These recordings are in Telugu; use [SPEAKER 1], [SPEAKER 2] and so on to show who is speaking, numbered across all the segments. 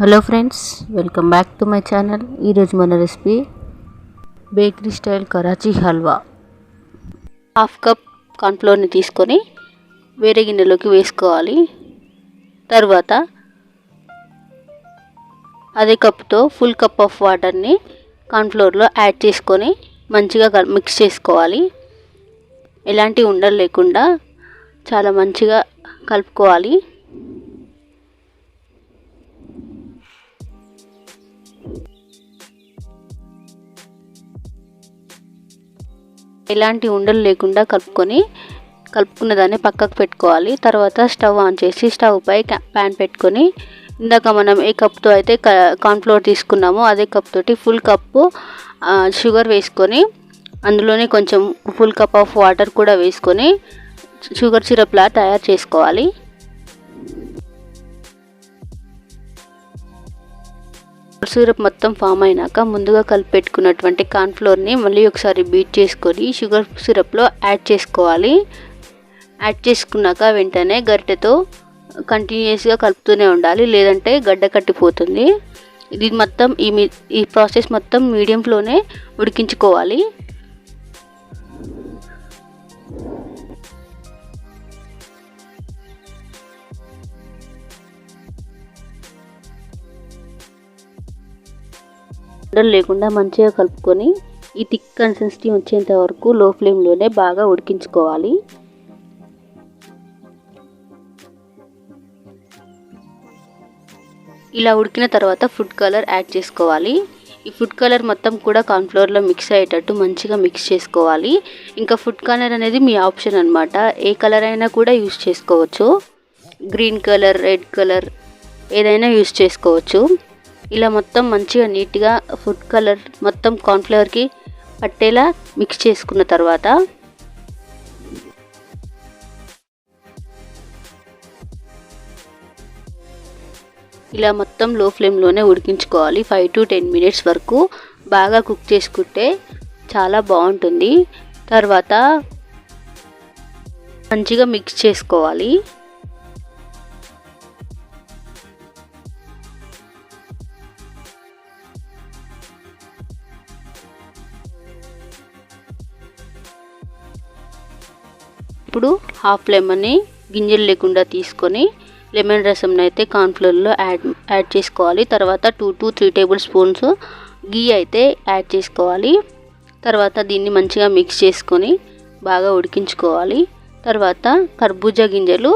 [SPEAKER 1] Hello friends welcome back to my channel. ఈరోజు మన recipe bakery style Karachi halwa. Half cup కార్న్ఫ్లోర్ని తీసుకొని వేరే గిన్నెలోకి వేసుకోవాలి. తర్వాత అదే కప్తో ఫుల్ కప్ ఆఫ్ వాటర్ని కార్న్ఫ్లోర్లో యాడ్ చేసుకొని మంచిగా మిక్స్ చేసుకోవాలి. ఎలాంటి ఉండలు లేకుండా చాలా మంచిగా కలుపుకోవాలి. ఎలాంటి ఉండలు లేకుండా కలుపుకొని కలుపుకున్న దాన్ని పక్కకు పెట్టుకోవాలి. తర్వాత స్టవ్ ఆన్ చేసి స్టవ్ పై ప్యాన్ పెట్టుకొని ఇందాక మనం ఏ కప్తో అయితే కార్న్ఫ్లోర్ తీసుకున్నామో అదే కప్ తోటి ఫుల్ కప్పు షుగర్ వేసుకొని అందులోనే కొంచెం ఫుల్ కప్ ఆఫ్ వాటర్ కూడా వేసుకొని షుగర్ సిరప్లా తయారు చేసుకోవాలి. సిరప్ మొత్తం ఫామ్ అయినాక ముందుగా కలిపి పెట్టుకున్నటువంటి కార్న్ఫ్లోర్ని మళ్ళీ ఒకసారి బీట్ చేసుకొని షుగర్ సిరప్లో యాడ్ చేసుకోవాలి. యాడ్ చేసుకున్నాక వెంటనే గరిటెతో కంటిన్యూస్గా కలుపుతూనే ఉండాలి లేదంటే గడ్డ కట్టిపోతుంది. ఇది మొత్తం ఈ ఈ ప్రాసెస్ మొత్తం మీడియం ఫ్లోనే ఉడికించుకోవాలి. ఉండలు లేకుండా మంచిగా కలుపుకొని ఈ థిక్ కన్సిస్టెన్సీ వచ్చేంత వరకు లో ఫ్లేమ్లోనే బాగా ఉడికించుకోవాలి. ఇలా ఉడికిన తర్వాత ఫుడ్ కలర్ యాడ్ చేసుకోవాలి. ఈ ఫుడ్ కలర్ మొత్తం కూడా కార్న్ఫ్లోర్లో మిక్స్ అయ్యేటట్టు మంచిగా మిక్స్ చేసుకోవాలి. ఇంకా ఫుడ్ కలర్ అనేది మీ ఆప్షన్ అనమాట ఏ కలర్ అయినా కూడా యూస్ చేసుకోవచ్చు. గ్రీన్ కలర్ రెడ్ కలర్ ఏదైనా యూస్ చేసుకోవచ్చు. ఇలా మొత్తం మంచిగా నీట్గా ఫుడ్ కలర్ మొత్తం కార్న్ఫ్లవర్కి పట్టేలా మిక్స్ చేసుకున్న తర్వాత ఇలా మొత్తం లో ఫ్లేమ్లోనే ఉడికించుకోవాలి ఫైవ్ టు టెన్ మినిట్స్ వరకు. బాగా కుక్ చేసుకుంటే చాలా బాగుంటుంది. తర్వాత మంచిగా మిక్స్ చేసుకోవాలి. ఇప్పుడు హాఫ్ లెమన్ని గింజలు లేకుండా తీసుకొని లెమన్ రసంని అయితే కార్న్ఫ్లోర్లో యాడ్ యాడ్ చేసుకోవాలి. తర్వాత two to three tablespoons ghee అయితే యాడ్ చేసుకోవాలి. తర్వాత దీన్ని మంచిగా మిక్స్ చేసుకొని బాగా ఉడికించుకోవాలి. తర్వాత కర్బూజా గింజలు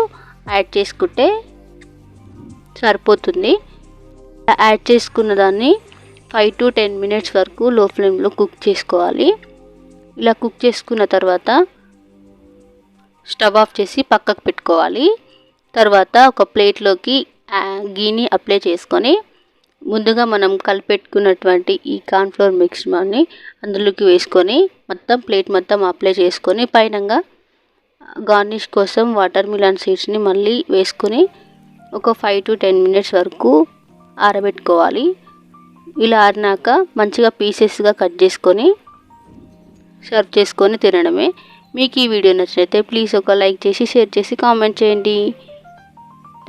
[SPEAKER 1] యాడ్ చేసుకుంటే సరిపోతుంది. యాడ్ చేసుకున్న దాన్ని ఫైవ్ టు టెన్ మినిట్స్ వరకు లో ఫ్లేమ్లో కుక్ చేసుకోవాలి. ఇలా కుక్ చేసుకున్న తర్వాత స్టవ్ ఆఫ్ చేసి పక్కకు పెట్టుకోవాలి. తర్వాత ఒక ప్లేట్లోకి గీని అప్లై చేసుకొని ముందుగా మనం కలిపెట్టుకున్నటువంటి ఈ కార్న్ఫ్లోర్ మిక్స్ని అందులోకి వేసుకొని మొత్తం ప్లేట్ మొత్తం అప్లై చేసుకొని పైనంగా గార్నిష్ కోసం వాటర్ మిలాన్ సీడ్స్ని మళ్ళీ వేసుకొని ఒక ఫైవ్ టు టెన్ మినిట్స్ వరకు ఆరబెట్టుకోవాలి. ఇలా ఆరినాక మంచిగా పీసెస్గా కట్ చేసుకొని సర్వ్ చేసుకొని తినడమే. మీకు ఈ వీడియో నచ్చినైతే ప్లీజ్ ఒక లైక్ చేసి షేర్ చేసి కామెంట్ చేయండి.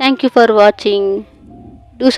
[SPEAKER 1] Thank you for watching do